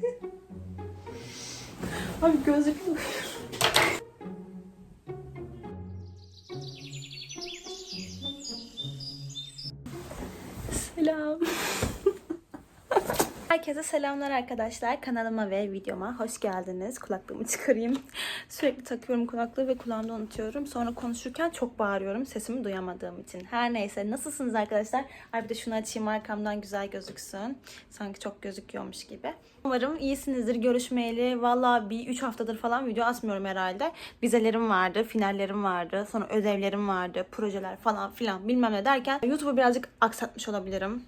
Abi gözlük Selam. Herkese selamlar arkadaşlar. Kanalıma ve videoma hoş geldiniz. Kulaklığımı çıkarayım. Sürekli takıyorum kulaklığı ve kulağımda unutuyorum. Sonra konuşurken çok bağırıyorum sesimi duyamadığım için. Her neyse nasılsınız arkadaşlar? Ay bir de şunu açayım arkamdan güzel gözüksün. Sanki çok gözüküyormuş gibi. Umarım iyisinizdir. Görüşmeyeli valla bir 3 haftadır falan video asmıyorum herhalde. Vizelerim vardı, finallerim vardı, sonra ödevlerim vardı, projeler falan filan bilmem ne derken YouTube'u birazcık aksatmış olabilirim.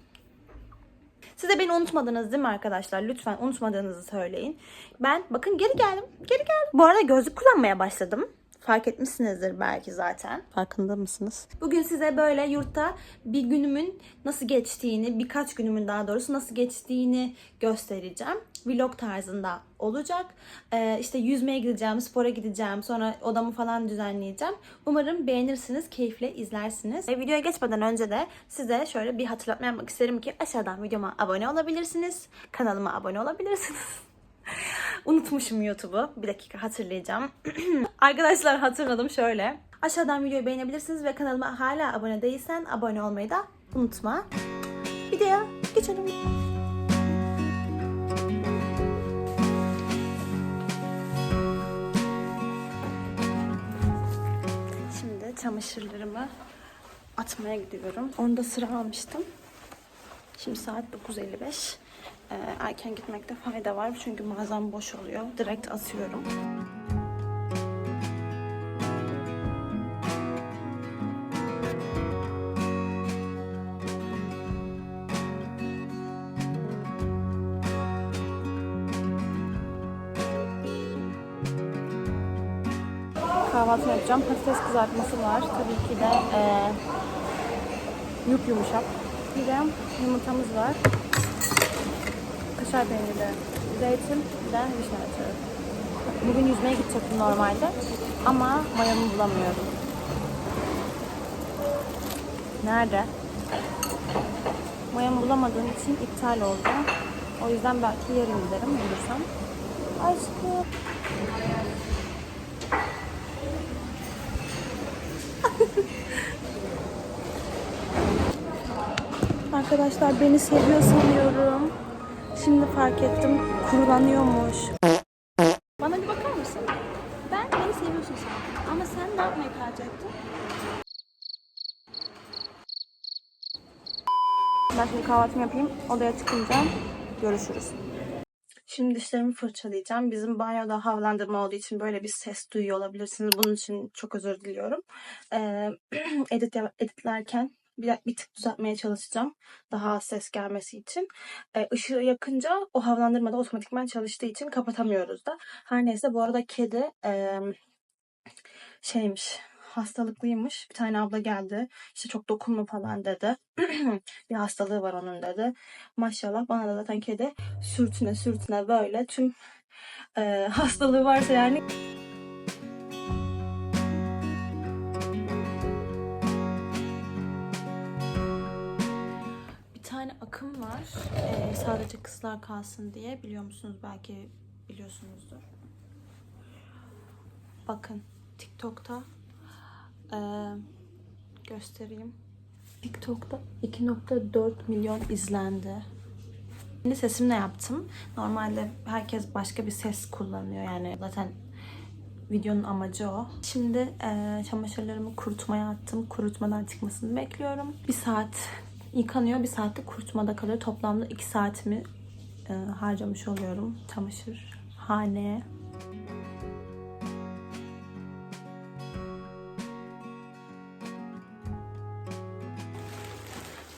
Siz de beni unutmadınız değil mi arkadaşlar? Lütfen unutmadığınızı söyleyin. Ben bakın geri geldim. Geri geldim. Bu arada gözlük kullanmaya başladım. Fark etmişsinizdir belki zaten. Farkında mısınız? Bugün size böyle yurtta bir günümün nasıl geçtiğini, birkaç günümün daha doğrusu nasıl geçtiğini göstereceğim. Vlog tarzında olacak. Ee, işte yüzmeye gideceğim, spora gideceğim, sonra odamı falan düzenleyeceğim. Umarım beğenirsiniz, keyifle izlersiniz. E, videoya geçmeden önce de size şöyle bir hatırlatma yapmak isterim ki aşağıdan videoma abone olabilirsiniz. Kanalıma abone olabilirsiniz. Unutmuşum YouTube'u. Bir dakika hatırlayacağım. Arkadaşlar hatırladım şöyle. Aşağıdan videoyu beğenebilirsiniz ve kanalıma hala abone değilsen abone olmayı da unutma. Videoya geçelim. Şimdi çamaşırlarımı atmaya gidiyorum. Onda sıra almıştım. Şimdi saat 9.55. Ee, erken gitmekte fayda var çünkü mağazam boş oluyor. Direkt atıyorum. Kahvaltı yapacağım. Patates kızartması var. Tabii ki de ee, yup yumuşak. Bir de yumurtamız var. Kaşar peynirli zeytin, bir de vişne reçeli. Bugün yüzmeye gidecektim normalde ama mayamı bulamıyorum. Nerede? Mayamı bulamadığım için iptal oldu. O yüzden belki yarın giderim bulursam. Aşkım. Arkadaşlar beni seviyor sanıyorum. Şimdi fark ettim kurulanıyormuş. Bana bir bakar mısın? Ben beni seviyorsun sen. Ama sen ne tercih ettin? Ben şimdi kahvaltımı yapayım. Odaya çıkınca görüşürüz. Şimdi dişlerimi fırçalayacağım. Bizim banyoda havalandırma olduğu için böyle bir ses duyuyor olabilirsiniz. Bunun için çok özür diliyorum. Ee, edit editlerken bir, bir tık düzeltmeye çalışacağım. Daha az ses gelmesi için. Ee, ışığı yakınca o havalandırmada otomatikman çalıştığı için kapatamıyoruz da. Her neyse bu arada kedi e, şeymiş hastalıklıymış. Bir tane abla geldi. İşte çok dokunma falan dedi. bir hastalığı var onun dedi. Maşallah bana da zaten kedi sürtüne sürtüne böyle tüm e, hastalığı varsa yani var. Ee, sadece kızlar kalsın diye. Biliyor musunuz? Belki biliyorsunuzdur. Bakın TikTok'ta ee, göstereyim. TikTok'ta 2.4 milyon izlendi. Kendi sesimle yaptım. Normalde herkes başka bir ses kullanıyor. Yani zaten videonun amacı o. Şimdi eee, çamaşırlarımı kurutmaya attım. Kurutmadan çıkmasını bekliyorum. Bir saat yıkanıyor, bir saatte kurutmada kalıyor. Toplamda iki saatimi eee, harcamış oluyorum çamaşır haneye.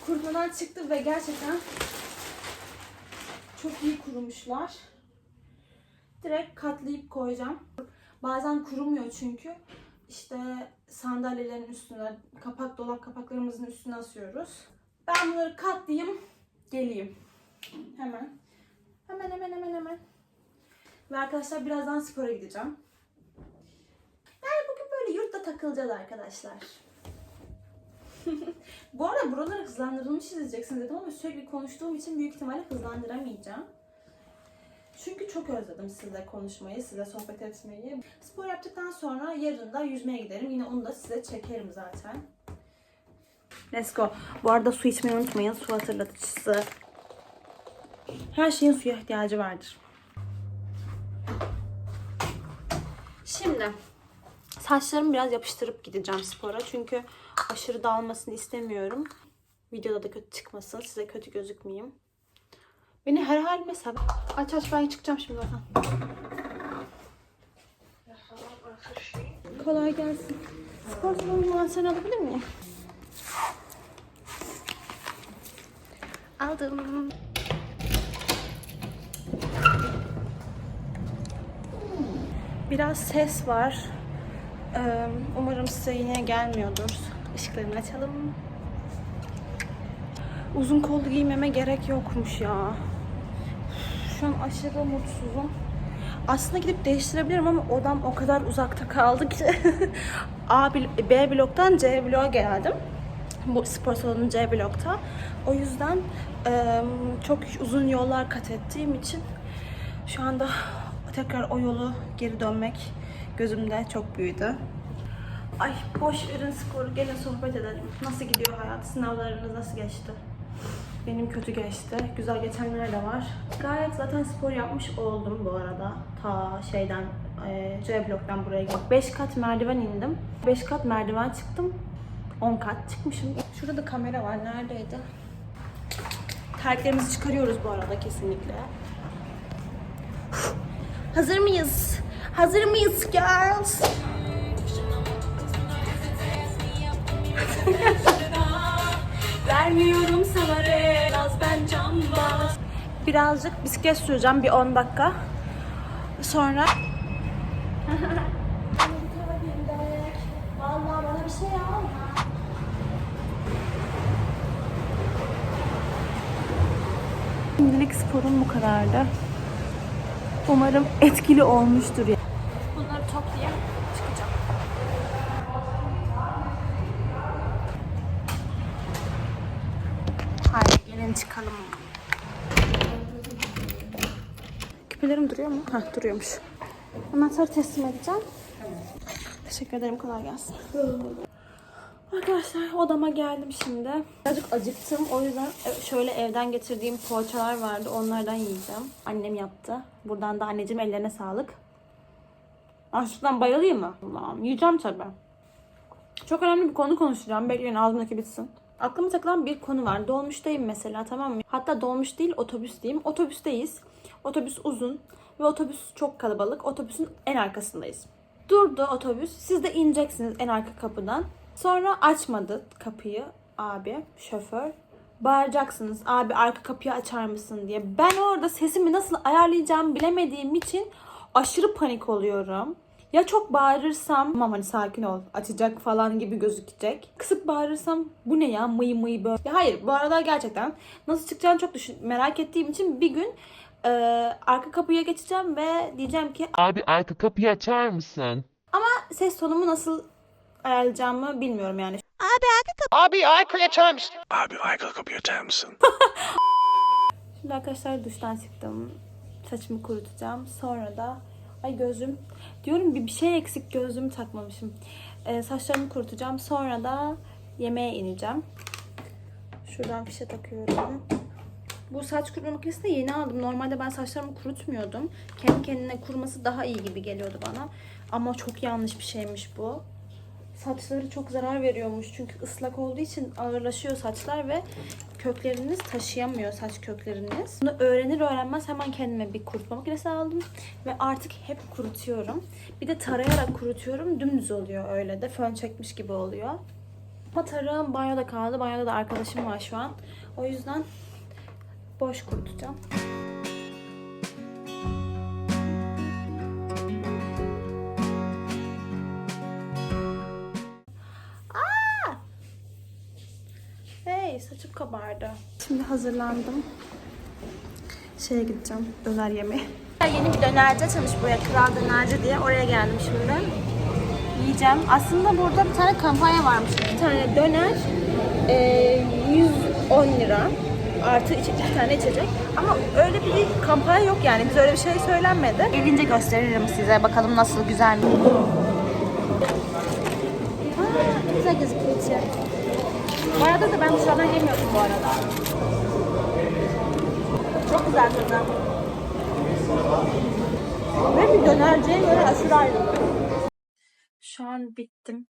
Kurutmadan çıktı ve gerçekten çok iyi kurumuşlar. Direkt katlayıp koyacağım. Bazen kurumuyor çünkü. İşte sandalyelerin üstüne, kapak dolap kapaklarımızın üstüne asıyoruz. Ben bunları katlayayım, geleyim. Hemen. Hemen hemen hemen hemen. Ve arkadaşlar birazdan spora gideceğim. Yani bugün böyle yurtta takılacağız arkadaşlar. Bu arada buraları hızlandırılmış izleyeceksiniz dedim ama sürekli konuştuğum için büyük ihtimalle hızlandıramayacağım. Çünkü çok özledim sizle konuşmayı, size sohbet etmeyi. Spor yaptıktan sonra yarın da yüzmeye giderim. Yine onu da size çekerim zaten. Let's go. Bu arada su içmeyi unutmayın. Su hatırlatıcısı. Her şeyin suya ihtiyacı vardır. Şimdi saçlarımı biraz yapıştırıp gideceğim spora. Çünkü aşırı dağılmasını istemiyorum. Videoda da kötü çıkmasın. Size kötü gözükmeyeyim. Beni her halime sev. Aç aç ben çıkacağım şimdi zaten. Kolay gelsin. Spor salonundan sen alabilir miyim? Aldım. Biraz ses var. Ee, Umarım size yine gelmiyordur. Işıklarını açalım. Uzun kollu giymeme gerek yokmuş ya. Şu an aşırı mutsuzum. Aslında gidip değiştirebilirim ama odam o kadar uzakta kaldı ki. A, B bloktan C bloğa geldim. Bu spor salonu C blokta. O yüzden çok uzun yollar kat ettiğim için şu anda tekrar o yolu geri dönmek gözümde çok büyüdü. Ay boş verin sporu gelin sohbet edelim. Nasıl gidiyor hayat? Sınavlarınız nasıl geçti? Benim kötü geçti. Güzel geçenler de var. Gayet zaten spor yapmış oldum bu arada. Ta şeyden C bloktan buraya geldim. 5 kat merdiven indim. 5 kat merdiven çıktım. 10 kat çıkmışım. Şurada da kamera var. Neredeydi? Terliklerimizi çıkarıyoruz bu arada kesinlikle. Hazır mıyız? Hazır mıyız girls? Vermiyorum sana biraz ben cambaz. Birazcık bisiklet süreceğim bir 10 dakika. Sonra bir şey alma. Şimdilik sporum bu kadardı. Umarım etkili olmuştur. ya. Bunları toplayayım, çıkacağım. Haydi gelin çıkalım. Küpelerim duruyor mu? Hah duruyormuş. Anahtarı teslim edeceğim. Teşekkür ederim. Kolay gelsin. Arkadaşlar odama geldim şimdi. Birazcık acıktım. O yüzden e, şöyle evden getirdiğim poğaçalar vardı. Onlardan yiyeceğim. Annem yaptı. Buradan da anneciğim ellerine sağlık. Açlıktan bayılayım mı? Allah'ım yiyeceğim tabii. Çok önemli bir konu konuşacağım. Bekleyin ağzımdaki bitsin. Aklıma takılan bir konu var. Dolmuştayım mesela tamam mı? Hatta dolmuş değil otobüsteyim. Otobüsteyiz. Otobüs uzun ve otobüs çok kalabalık. Otobüsün en arkasındayız. Durdu otobüs. Siz de ineceksiniz en arka kapıdan. Sonra açmadı kapıyı abi, şoför. Bağıracaksınız abi arka kapıyı açar mısın diye. Ben orada sesimi nasıl ayarlayacağımı bilemediğim için aşırı panik oluyorum. Ya çok bağırırsam tamam hani sakin ol açacak falan gibi gözükecek. Kısık bağırırsam bu ne ya mıy mıy böyle. Ya hayır bu arada gerçekten nasıl çıkacağını çok düşün merak ettiğim için bir gün e, arka kapıya geçeceğim ve diyeceğim ki Abi arka kapıyı açar mısın? ses tonumu nasıl ayarlayacağımı bilmiyorum yani. Abi arkaya açar mısın? Abi arka kapıyı açar mısın? Şimdi arkadaşlar duştan çıktım. Saçımı kurutacağım. Sonra da ay gözüm diyorum bir bir şey eksik gözlüğümü takmamışım. Ee, saçlarımı kurutacağım. Sonra da yemeğe ineceğim. Şuradan fişe takıyorum. Bu saç kurutma makinesini de yeni aldım. Normalde ben saçlarımı kurutmuyordum. Kendi kendine kuruması daha iyi gibi geliyordu bana. Ama çok yanlış bir şeymiş bu. Saçları çok zarar veriyormuş. Çünkü ıslak olduğu için ağırlaşıyor saçlar ve kökleriniz taşıyamıyor saç kökleriniz. Bunu öğrenir öğrenmez hemen kendime bir kurutma makinesi aldım. Ve artık hep kurutuyorum. Bir de tarayarak kurutuyorum. Dümdüz oluyor öyle de. Fön çekmiş gibi oluyor. Ama tarağım banyoda kaldı. Banyoda da arkadaşım var şu an. O yüzden boş kurutacağım. Hey saçım kabardı. Şimdi hazırlandım. Şeye gideceğim döner yemeye. Yeni bir dönerci açılmış buraya Kral Dönerci diye. Oraya geldim şimdi. Yiyeceğim. Aslında burada bir tane kampanya varmış. Bir tane döner e, 110 lira. Artı içecek bir tane içecek. Ama öyle bir kampanya yok yani. Biz öyle bir şey söylenmedi. Gelince gösteririm size. Bakalım nasıl güzel mi? Aa, güzel gözüküyor içi. Bu arada da ben dışarıdan yemiyordum bu arada. Çok güzel tadı. Ve bir dönerciye göre aşırı ayrı. Şu an bittim.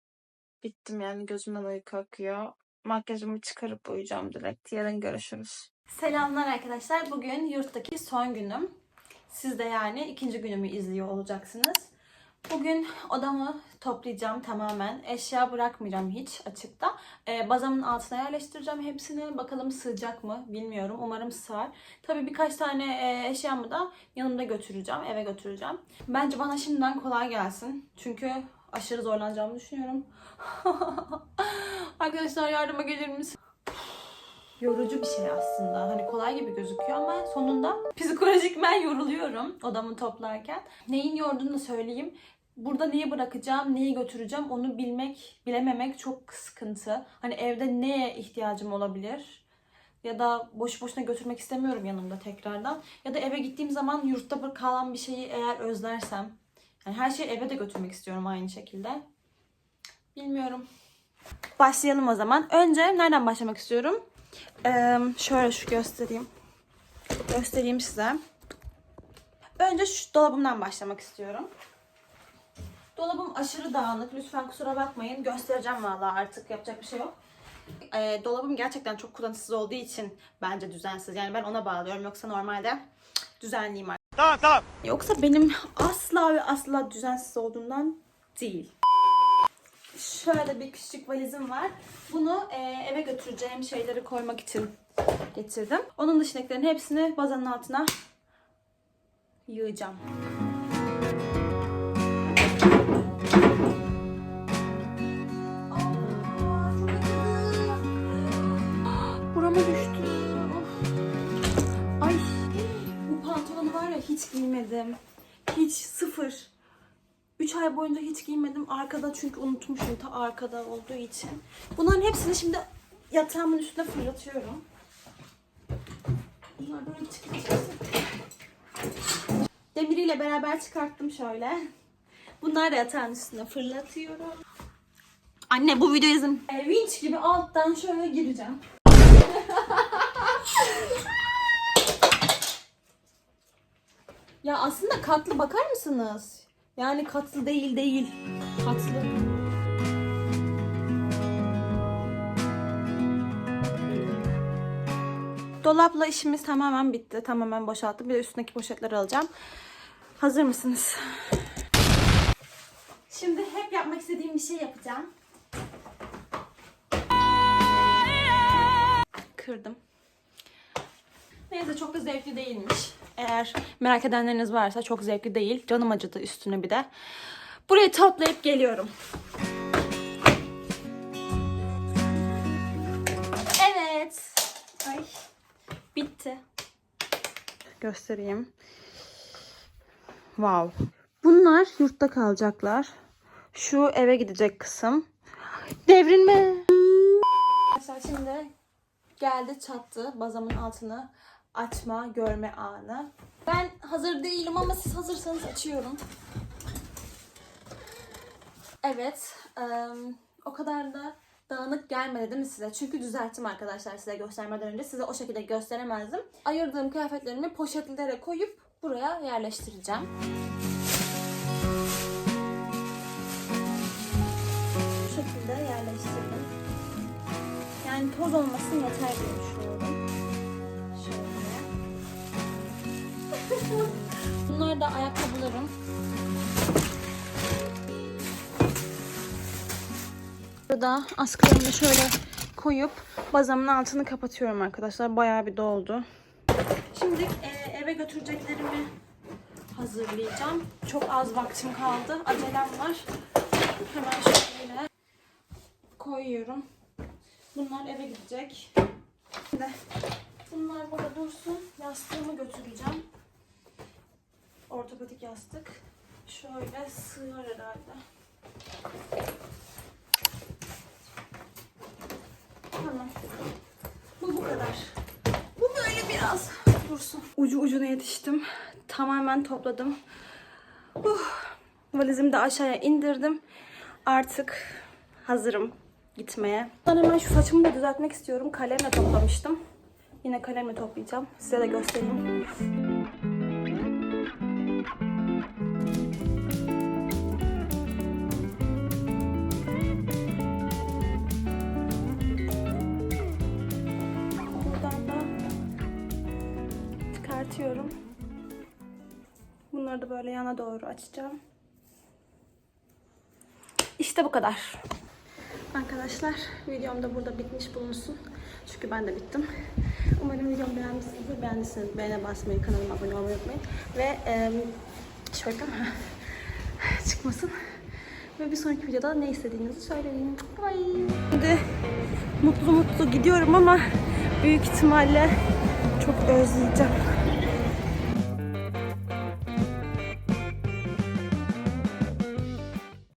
Bittim yani gözümden uyku akıyor. Makyajımı çıkarıp uyuyacağım direkt. Yarın görüşürüz. Selamlar arkadaşlar. Bugün yurttaki son günüm. Siz de yani ikinci günümü izliyor olacaksınız. Bugün odamı toplayacağım tamamen. Eşya bırakmayacağım hiç açıkta. Ee, bazamın altına yerleştireceğim hepsini. Bakalım sığacak mı bilmiyorum. Umarım sığar. Tabii birkaç tane e, eşyamı da yanımda götüreceğim. Eve götüreceğim. Bence bana şimdiden kolay gelsin. Çünkü aşırı zorlanacağımı düşünüyorum. Arkadaşlar yardıma gelir misin? yorucu bir şey aslında. Hani kolay gibi gözüküyor ama sonunda psikolojikmen yoruluyorum odamı toplarken. Neyin yorduğunu da söyleyeyim. Burada neyi bırakacağım, neyi götüreceğim onu bilmek, bilememek çok sıkıntı. Hani evde neye ihtiyacım olabilir? Ya da boş boşuna götürmek istemiyorum yanımda tekrardan. Ya da eve gittiğim zaman yurtta kalan bir şeyi eğer özlersem. Yani her şeyi eve de götürmek istiyorum aynı şekilde. Bilmiyorum. Başlayalım o zaman. Önce nereden başlamak istiyorum? Ee, şöyle şu göstereyim. Göstereyim size. Önce şu dolabımdan başlamak istiyorum. Dolabım aşırı dağınık. Lütfen kusura bakmayın. Göstereceğim vallahi artık. Yapacak bir şey yok. Ee, dolabım gerçekten çok kullanışsız olduğu için bence düzensiz. Yani ben ona bağlıyorum. Yoksa normalde düzenliyim artık. Tamam tamam. Yoksa benim asla ve asla düzensiz olduğundan değil. Şöyle bir küçük valizim var. Bunu e, eve götüreceğim şeyleri koymak için getirdim. Onun dışındakilerin hepsini bazanın altına yığacağım. Ay boyunca hiç giymedim. Arkada çünkü unutmuşum ta arkada olduğu için. Bunların hepsini şimdi yatağımın üstüne fırlatıyorum. Bunlar böyle çıkacak. Demiriyle beraber çıkarttım şöyle. Bunları da yatağın üstüne fırlatıyorum. Anne bu video izin. E, vinç gibi alttan şöyle gireceğim. Ya aslında katlı bakar mısınız? Yani katlı değil değil. Katlı. Dolapla işimiz tamamen bitti. Tamamen boşalttım. Bir de üstündeki poşetleri alacağım. Hazır mısınız? Şimdi hep yapmak istediğim bir şey yapacağım. Kırdım. Neyse çok da zevkli değilmiş. Eğer merak edenleriniz varsa çok zevkli değil. Canım acıdı üstüne bir de. Burayı toplayıp geliyorum. Evet. Ay. Bitti. Göstereyim. Wow. Bunlar yurtta kalacaklar. Şu eve gidecek kısım. Devrilme. Arkadaşlar şimdi geldi çattı bazamın altını açma görme anı. Ben hazır değilim ama siz hazırsanız açıyorum. Evet. em, o kadar da dağınık gelmedi değil mi size? Çünkü düzelttim arkadaşlar size göstermeden önce. Size o şekilde gösteremezdim. Ayırdığım kıyafetlerimi poşetlere koyup buraya yerleştireceğim. Bu şekilde yerleştirdim. Yani toz olmasın yeter diye da ayakkabılarım. Burada askılarımı şöyle koyup bazamın altını kapatıyorum arkadaşlar. Bayağı bir doldu. Şimdi e, eve götüreceklerimi hazırlayacağım. Çok az vaktim kaldı. Acelem var. Hemen şöyle koyuyorum. Bunlar eve gidecek. Şimdi bunlar burada dursun. Yastığımı götüreceğim. Ortopedik yastık. Şöyle sığar herhalde. Tamam. Bu bu kadar. Bu biraz dursun. Ucu ucuna yetiştim. Tamamen topladım. Uh, valizimi de aşağıya indirdim. Artık hazırım gitmeye. Ben hemen şu saçımı da düzeltmek istiyorum. Kalemle toplamıştım. Yine kalemle toplayacağım. Size de göstereyim. Çıkartıyorum. Bunları da böyle yana doğru açacağım. İşte bu kadar. Arkadaşlar videom da burada bitmiş bulunsun. Çünkü ben de bittim. Umarım videomu beğenmişsinizdir. Beğendiyseniz beğene basmayı, kanalıma abone olmayı unutmayın. Ve e, şöyle çıkmasın. Ve bir sonraki videoda ne istediğinizi söyleyin. Bye. Şimdi mutlu mutlu gidiyorum ama büyük ihtimalle çok özleyeceğim.